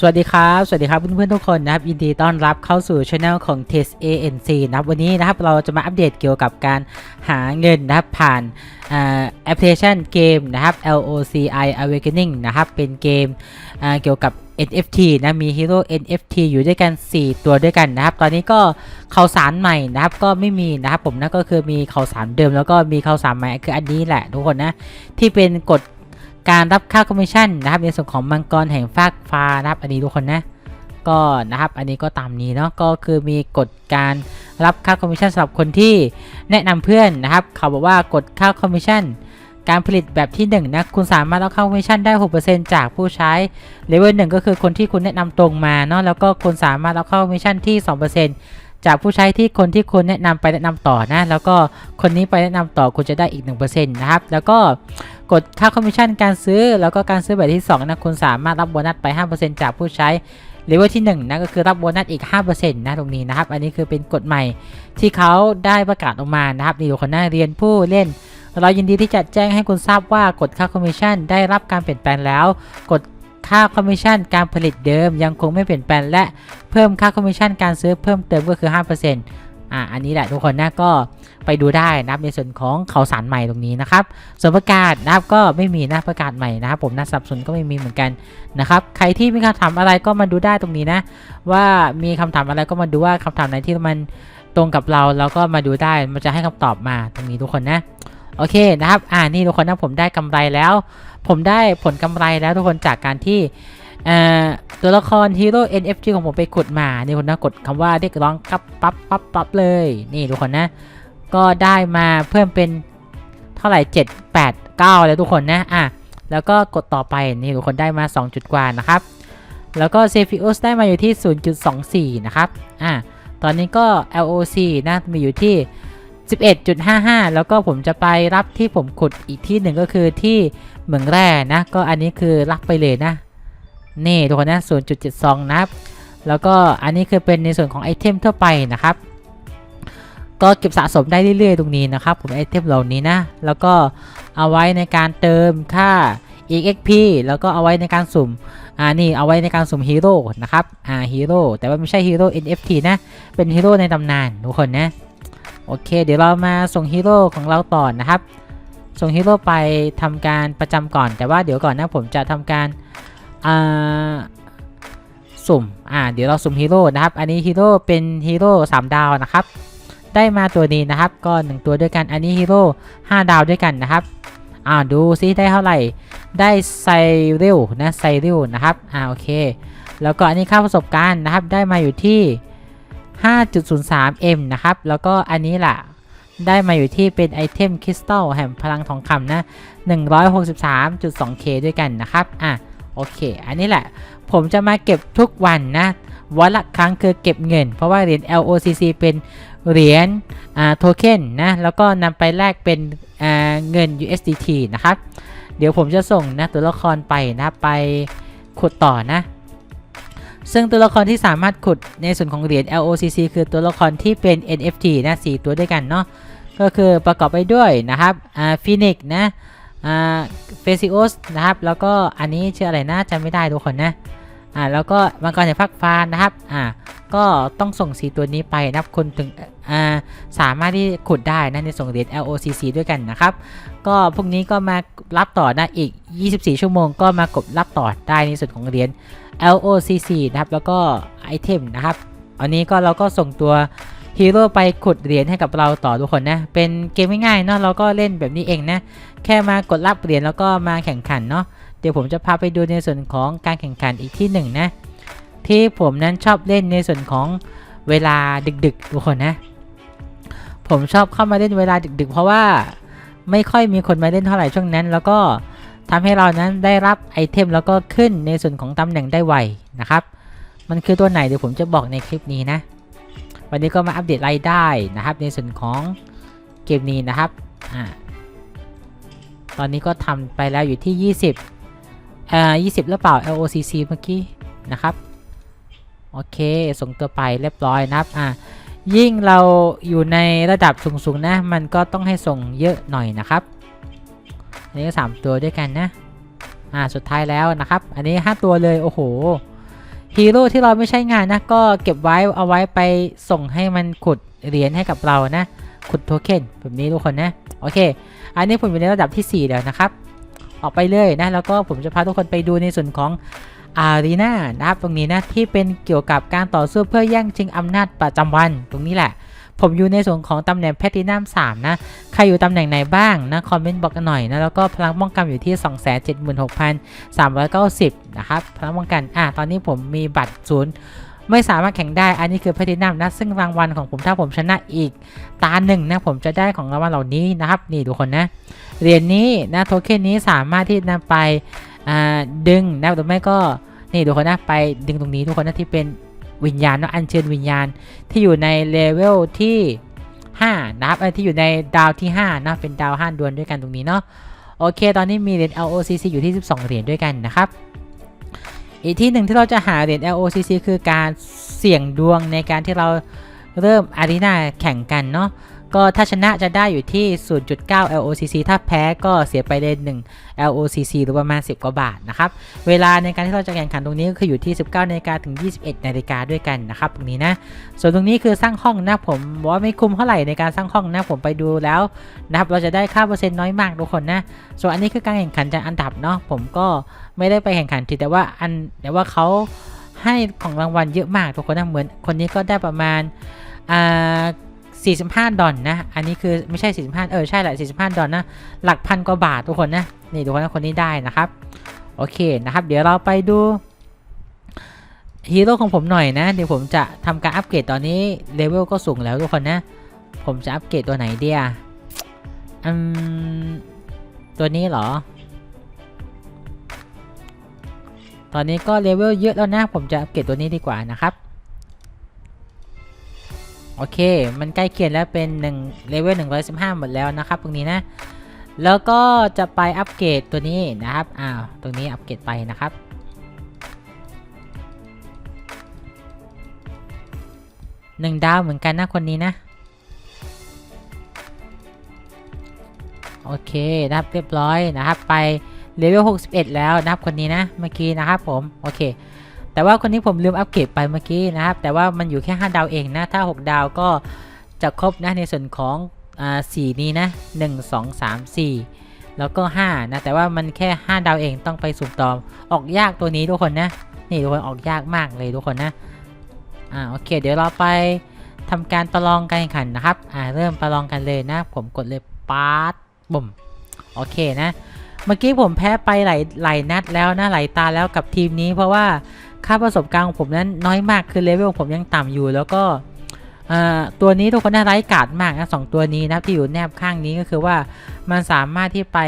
สวัสดีครับ สวัสดีครับเพื่อนๆทุกคนนะครับยินดีต้อนรับเข้าสู่ช anel ของ Test ANC นะครับวันนี้นะครับเราจะมาอัปเดตเกี่ยวกับการหาเงินนะครับผ่านแอปพลิเคชันเกมนะครับ LOCI Awakening นะครับเป็นเกมเกี่ยวกับ NFT นะมีฮีโร่ NFT อยู่ด้วยกัน 4 ตัวด้วยกันนะครับ ตอนนี้ก็ข่าวสารใหม่นะครับก็ไม่มีนะครับผมนะก็คือมีข่าวสารเดิมแล้วก็มีข่าวสารใหม่คืออันนี้แหละทุกคนนะที่เป็นกฎ การรับค่าคอมมิชชั่นนะครับในส่วนของมังกรแห่งฟากฟ้านะครับอันนี้ทุกคนนะก็นะครับอันนี้ก็ตามนี้เนาะก็คือมีกฎการรับค่าคอมมิชชั่นสำหรับคนที่แนะนำเพื่อนนะครับ เขาบอกว่ากฎค่าคอมมิชชั่นการผลิตแบบที่ 1นงนะคุณสามารถเอาค่าคอมมิชชั่นได้ 6%จากผู้ใช้เลเวลหนึ่งก็คือคนที่คุณแนะนำตรงมาเนาะแล้วก็คุณสามารถเอาค่าคอมมิชชั่นที่ 2% จากผู้ใช้ที่คนที่คุณแนะนำไปแนะนำต่อนะ แล้วก็คนนี้ไปแนะนำต่อคุณจะได้อีก 1%นะครับ แล้วก็กดค่าคอมมิชชั่นการซื้อ แล้วก็การซื้อแบบที่ 2นะคุณสามารถรับโบนัสไป 5%จากผู้ใช้เลเวลที่ 1นะก็คือรับโบนัสอีก 5%นะตรงนี้นะครับ อันนี้คือเป็นกฎใหม่ที่เขาได้ประกาศออกมานะครับนี่ทุกคนน่าเรียนผู้เล่น เรายินดีที่จะแจ้งให้คุณทราบว่ากฎค่าคอมมิชชั่นได้รับการเปลี่ยนแปลงแล้วกฎ ค่าคอมมิชชั่นการผลิตเดิมยังคงไม่เปลี่ยนแปลงและเพิ่มค่าคอมมิชชั่นการซื้อเพิ่มเติมก็คือ 5%อ่าอันนี้แหละทุกคนนะก็ไปดูได้นะครับในส่วนของข่าวสารใหม่ตรงนี้นะครับ ส่วนประกาศนะครับก็ไม่มีนะประกาศใหม่นะครับผมนะสับสนก็ไม่มีเหมือนกันนะครับ ใครที่มีคำถามอะไรก็มาดูได้ตรงนี้นะ ว่ามีคำถามอะไรก็มาดูว่าคำถามไหนที่มันตรงกับเราแล้วก็มาดูได้มันจะให้คำตอบมาตรงนี้ทุกคนนะ โอเคนะครับ อ่านี่ทุกคนนะผมได้กำไรแล้ว ผมได้ผลกำไรแล้วทุกคนจากการที่ตัวละครฮีโร่ NFT ของผมไปขุดมานี่คนนะกดคำว่าเรียกร้องกับปั๊บปั๊บปั๊บเลย นี่ทุกคนนะ ก็ได้มาเพิ่มเป็นเท่าไหร่ 7 8 9 แล้วทุกคนนะ อะ แล้วก็กดต่อไป นี่ทุกคนได้มา 2 จุดกว่านะครับ แล้วก็ CPUS ได้มาอยู่ที่ 0.24 นะครับ อะ ตอนนี้ก็ LOC นะ มีอยู่ที่ 11.55 แล้วก็ผมจะไปรับที่ผมขุดอีกที่หนึ่งก็คือที่เหมืองแร่นะ ก็อันนี้คือรับไปเลยนะ นี่ทุกคนนะ 0.72นะครับ แล้วก็อันนี้คือเป็นในส่วนของไอเทมทั่วไปนะครับ ก็เก็บสะสมได้เรื่อยๆ ตรงนี้นะครับ ผมไอเทมเหล่านี้นะ แล้วก็เอาไว้ในการเติมค่า EXP แล้วก็เอาไว้ในการสุ่ม อ่า นี่เอาไว้ในการสุ่มฮีโร่นะครับ อ่า ฮีโร่ แต่ว่าไม่ใช่ฮีโร่ NFT นะ เป็นฮีโร่ในตำนานทุกคนนะ โอเค เดี๋ยวเรามาส่งฮีโร่ของเราต่อนะครับ ส่งฮีโร่ไปทำการประจำก่อน แต่ว่าเดี๋ยวก่อนนะผมจะทำการสุ่ม อ่า เดี๋ยวเราสุ่มฮีโร่นะครับ อันนี้ฮีโร่เป็นฮีโร่3ดาวนะครับ ได้มาตัวนี้นะครับ ก็1ตัวด้วยกัน อันนี้ฮีโร่5ดาวด้วยกันนะครับ อ่า ดูซิได้เท่าไหร่ ได้ไซริลนะ ไซริลนะครับ อ่า โอเค แล้วก็อันนี้ค่าประสบการณ์นะครับ ได้มาอยู่ที่ 5.03M นะครับ แล้วก็อันนี้ล่ะ ได้มาอยู่ที่เป็นไอเทมคริสตัลแห่งพลังทองคำนะ 163.2K ด้วยกันนะครับ อะ โอเค อันนี้แหละ ผมจะมาเก็บทุกวันนะ วันละครั้งคือเก็บเงิน เพราะว่าเหรียญ LOCC เป็นเหรียญอ่าโทเค็นนะ แล้วก็นำไปแลกเป็นอ่าเงิน USDT นะครับ เดี๋ยวผมจะส่งนะตัวละครไปนะ ไปขุดต่อนะ ซึ่งตัวละครที่สามารถขุดในส่วนของเหรียญ LOCC คือตัวละครที่เป็น NFT นะสตัวด้วยกันเนาะก็คือประกอบไปด้วยนะครับอ่าฟินิกนะอ่าเฟซิโอสนะครับ แล้วก็อันนี้ชื่ออะไรนะจำไม่ได้ทุกคนนะอ่าแล้วก็มังกรแห่งภาคฟ้านะครับอ่าก็ต้องส่งสีตัวนี้ไปนะครับคนถึงอ่าสามารถที่ขุดได้นะในส่งเหรียญ LOCC ด้วยกันนะครับ ก็พวกนี้ก็มารับต่อได้อีก 24 ชั่วโมงก็มากดรับต่อได้ในส่วนของเหรียญ LOCC นะครับ แล้วก็ไอเทมนะครับ อันนี้ก็เราก็ส่งตัวฮีโร่ไปขุดเหรียญให้กับเราต่อทุกคนนะ เป็นเกมง่ายๆเนาะเราก็เล่นแบบนี้เองนะ แค่มากดรับเหรียญแล้วก็มาแข่งขันเนาะเดี๋ยวผมจะพาไปดูในส่วนของการแข่งขันอีกที่หนึ่งนะ ที่ผมนั้นชอบเล่นในส่วนของเวลาดึกๆทุกคนนะ ผมชอบเข้ามาเล่นเวลาดึกๆ เพราะว่า ไม่ค่อยมีคนมาเล่นเท่าไหร่ช่วงนั้น แล้วก็ทำให้เรานั้นได้รับไอเทมแล้วก็ขึ้นในส่วนของตำแหน่งได้ไวนะครับ มันคือตัวไหนเดี๋ยวผมจะบอกในคลิปนี้นะ วันนี้ก็มาอัปเดตรายได้นะครับ ในส่วนของเกมนี้นะครับอ่าตอนนี้ก็ทำไปแล้วอยู่ที่ 20อ่า20 หรือเปล่า LOCC เมื่อกี้นะครับ โอเค ส่งตัวไปเรียบร้อยนะครับอ่า ยิ่งเราอยู่ในระดับสูงๆนะ มันก็ต้องให้ส่งเยอะหน่อยนะครับ อันนี้ก็สามตัวด้วยกันนะ อ่า สุดท้ายแล้วนะครับ อันนี้ 5 ตัวเลย โอ้โห ฮีโร่ที่เราไม่ใช้งานนะ ก็เก็บไว้เอาไว้ไปส่งให้มันขุดเหรียญให้กับเรานะ ขุดโทเค็นแบบนี้ทุกคนนะ โอเค อันนี้ผมอยู่ในระดับที่ 4 แล้วนะครับ ออกไปเลยนะ แล้วก็ผมจะพาทุกคนไปดูในส่วนของ อารีนานะครับตรงนี้นะที่เป็นเกี่ยวกับการต่อสู้เพื่อแย่งชิงอำนาจประจำวันตรงนี้แหละ ผมอยู่ในส่วนของตำแหน่งแพทินัม3นะ ใครอยู่ตำแหน่งไหนบ้างนะ คอมเมนต์บอกกันหน่อยนะ แล้วก็พลังป้องกันอยู่ที่ 276,390 นะครับ พลังป้องกัน อะ ตอนนี้ผมมีบัตรศูนย์ไม่สามารถแข่งได้ อันนี้คือแพทินัมนะ ซึ่งรางวัลของผมถ้าผมชนะอีก ตาหนึ่งนะ ผมจะได้ของรางวัลเหล่านี้นะครับ นี่ทุกคนนะ เหรียญนี้นะ โทเค็นนี้สามารถที่นำไป ดึงนะหรือไม่ก็นี่ทุกคนนะไปดึงตรงนี้ทุกคนนะที่เป็นวิญญาณเนาะอัญเชิญวิญญาณที่อยู่ในเลเวลที่5นะครับอ้ยที่อยู่ในดาวที่5นะเป็นดาว5ดวลด้วยกันตรงนี้เนาะโอเค ตอนนี้มีเหรียญ LOCC อยู่ที่ 12 เหรียญด้วยกันนะครับอีกที่หนึ่งที่เราจะหาเหรียญ LOCC คือการเสี่ยงดวงในการที่เราเริ่มอารีนาแข่งกันเนาะ ก็ถ้าชนะจะได้อยู่ที่ 0.9 LOCC ถ้าแพ้ก็เสียไปเลย1 LOCC หรือประมาณ 10 กว่าบาทนะครับ เวลาในการที่เราจะแข่งขันตรงนี้ก็คืออยู่ที่ 19นาฬิกาถึง 21นาฬิกาด้วยกันนะครับตรงนี้นะ ส่วนตรงนี้คือสร้างห้องนะผมว่าไม่คุ้มเท่าไหร่ในการสร้างห้องนะผมไปดูแล้วนะครับเราจะได้ค่าเปอร์เซ็นต์น้อยมากทุกคนนะ ส่วนอันนี้คือการแข่งขันจากอันดับเนาะผมก็ไม่ได้ไปแข่งขันทีแต่ว่าอันแต่ว่าเขาให้ของรางวัลเยอะมากทุกคนนะเหมือนคนนี้ก็ได้ประมาณอ่า 45 ดอลนะ อันนี้คือไม่ใช่ 45 เออ ใช่แหละ 45 ดอลนะ หลักพันกว่าบาททุกคนนะ นี่ทุกคนนะคนนี้ได้นะครับ โอเคนะครับ เดี๋ยวเราไปดูฮีโร่ของผมหน่อยนะ เดี๋ยวผมจะทำการอัปเกรดตอนนี้เลเวลก็สูงแล้วทุกคนนะ ผมจะอัปเกรดตัวไหนเดียอืมตัวนี้เหรอ ตอนนี้ก็เลเวลเยอะแล้วนะ ผมจะอัปเกรดตัวนี้ดีกว่านะครับ โอเค มันใกล้เคียงแล้วเป็น1เลเวล115 หมดแล้วนะครับ ตรงนี้นะ แล้วก็จะไปอัปเกรดตัวนี้นะครับ อ้าว ตรงนี้อัปเกรดไปนะครับ หนึ่งดาวเหมือนกันนะคนนี้นะ โอเคนะครับเรียบร้อยนะครับ ไปเลเวล61 แล้วนะครับคนนี้นะ เมื่อกี้นะครับผม โอเค แต่ว่าคนนี้ผมลืมอัปเกรดไปเมื่อกี้นะครับ แต่ว่ามันอยู่แค่ 5 ดาวเองนะ ถ้า 6 ดาวก็จะครบนะในส่วนของอ่าสีนี้นะ 1 2 3 4 แล้วก็ 5 นะ แต่ว่ามันแค่ 5 ดาวเองต้องไปสุ่มต่อออกยากตัวนี้ทุกคนนะ นี่ทุกคนออกยากมากเลยทุกคนนะ อ่าโอเค เดี๋ยวเราไปทำการประลองการแข่งขันนะครับ อ่าเริ่มประลองกันเลยนะ ผมกดเลยปาร์ตบุ่มโอเคนะ เมื่อกี้ผมแพ้ไปหลายหลายนัดแล้วนะหลายตาแล้วกับทีมนี้เพราะว่า ค่าประสบการณ์ของผมนั้นน้อยมากคือเลเวลผมยังต่ำอยู่ แล้วก็ตัวนี้ทุกคนน่าไร้กาดมากนะสองตัวนี้นะที่อยู่แนบข้างนี้ก็คือว่ามันสามารถที่ไป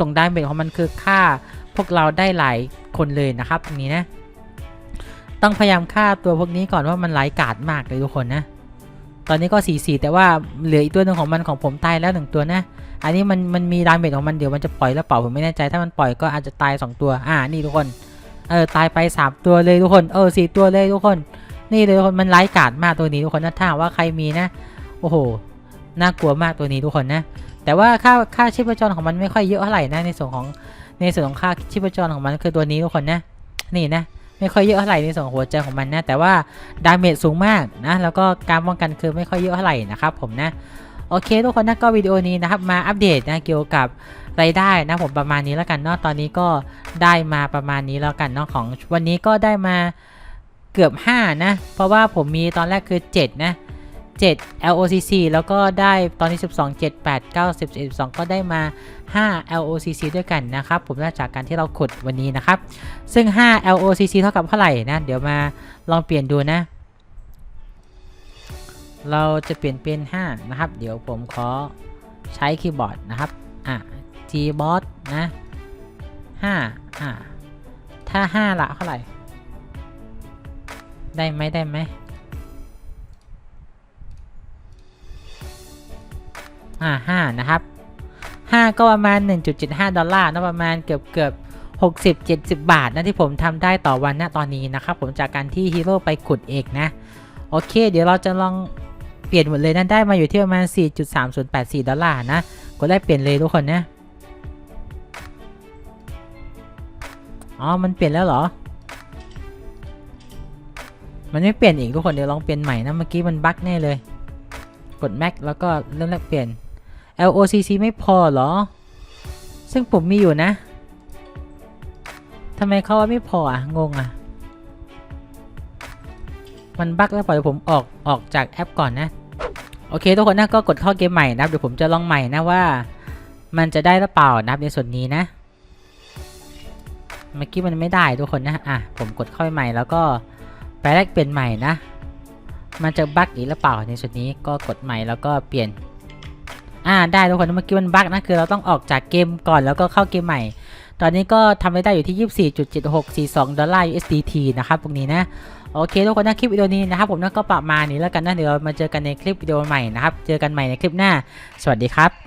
ส่งดาเมจของมันคือฆ่าพวกเราได้หลายคนเลยนะครับตรงนี้นะ ต้องพยายามฆ่าตัวพวกนี้ก่อนว่ามันไร้กาดมากเลยทุกคนนะตอนนี้ก็4 4แต่ว่าเหลืออีกตัวหนึ่งของมันของผมตายแล้วหนึ่งตัวนะ อันนี้มันมันมีดาเมจของมันเดี๋ยวมันจะปล่อยแล้วเปล่าผมไม่แน่ใจถ้ามันปล่อยก็อาจจะตาย 2 ตัว อ่านี่ทุกคน เออตายไป 3 ตัวเลยทุกคนเออสตัวเลยทุกคน นี่เลยทุกคนมันไร้กาดมากตัวนี้ทุกคนนะถ้าว่าใครมีนะโอ้โหน่ากลัวมากตัวนี้ทุกคนนะ แต่ว่าค่าค่าชีพจรของมันไม่ค่อยเยอะเท่าไหร่นะในส่วนของในส่วนของค่าชีพจรของมันคือตัวนี้ทุกคนนะ นี่นะไม่ค่อยเยอะเท่าไหร่ในส่วนหัวใจของมันนะ แต่ว่าดาเมจสูงมากนะแล้วก็การป้องกันคือไม่ค่อยเยอะเท่าไหร่นะครับผมนะโอเคทุกคนนะก็วิดีโอนี้นะครับมาอัปเดตนะเกี่ยวกับ รายได้นะผมประมาณนี้แล้วกันเนาะตอนนี้ก็ได้มาประมาณนี้แล้วกันเนาะของวันนี้ก็ได้มาเกือบ 5 นะ เพราะว่าผมมีตอนแรกคือ 7 นะ 7 LOCC แล้วก็ได้ตอนที่12 7 8 9 10 12 ก็ได้มา 5 LOCC ด้วยกันนะครับ ผมจากการที่เราขุดวันนี้นะครับ ซึ่ง 5 LOCC เท่ากับเท่าไหร่นะ เดี๋ยวมาลองเปลี่ยนดูนะ เราจะเปลี่ยนเป็น 5 นะครับ เดี๋ยวผมขอใช้คีย์บอร์ดนะครับ อะ Gboard นะ5อะถ้า5ละเท่าไหร่ ได้ไหมได้ไหมอ่าห้านะครับห้าก็ประมาณ 1.75 ดอลลาร์นะประมาณเกือบเกือบ60 70 บาทนะที่ผมทำได้ต่อวันนะตอนนี้นะครับ ผมจากการที่ฮีโร่ไปขุดเองนะ โอเค เดี๋ยวเราจะลองเปลี่ยนหมดเลยนะได้มาอยู่ที่ประมาณ 4.3084 ดอลลาร์นะ ก็ได้เปลี่ยนเลยทุกคนนะ อ๋อ มันเปลี่ยนแล้วเหรอ มันไม่เปลี่ยนอีกทุกคนเดี๋ยวลองเปลี่ยนใหม่นะ เมื่อกี้มันบั๊กแน่เลย กด Mac แล้วก็เริ่มแรกเปลี่ยน LOCC ไม่พอเหรอ ซึ่งผมมีอยู่นะทำไมเขาว่าไม่พออะ งงอะ มันบั๊กแล้วปล่อยผมออกออกจากแอปก่อนนะ โอเค ทุกคนนะก็กดเข้าเกมใหม่นะเดี๋ยวผมจะลองใหม่นะว่า มันจะได้หรือเปล่านะในส่วนนี้นะ เมื่อกี้มันไม่ได้ทุกคนนะ อะ ผมกดเข้าไปใหม่แล้วก็ไปแลกเปลี่ยนใหม่นะ มันจะบั๊กอีกหรือเปล่าในส่วนนี้ก็กดใหม่แล้วก็เปลี่ยน อ่า ได้ทุกคนเมื่อกี้มันบั๊กนะคือเราต้องออกจากเกมก่อนแล้วก็เข้าเกมใหม่ ตอนนี้ก็ทำไปได้อยู่ที่ 24.7642 ดอลลาร์ USDT นะครับตรงนี้นะ โอเคทุกคนนะคลิปวิดีโอนี้นะครับ ผมก็ประมาณนี้แล้วกันนะเดี๋ยวมาเจอกันในคลิปวิดีโอใหม่นะครับ เจอกันใหม่ในคลิปหน้า สวัสดีครับ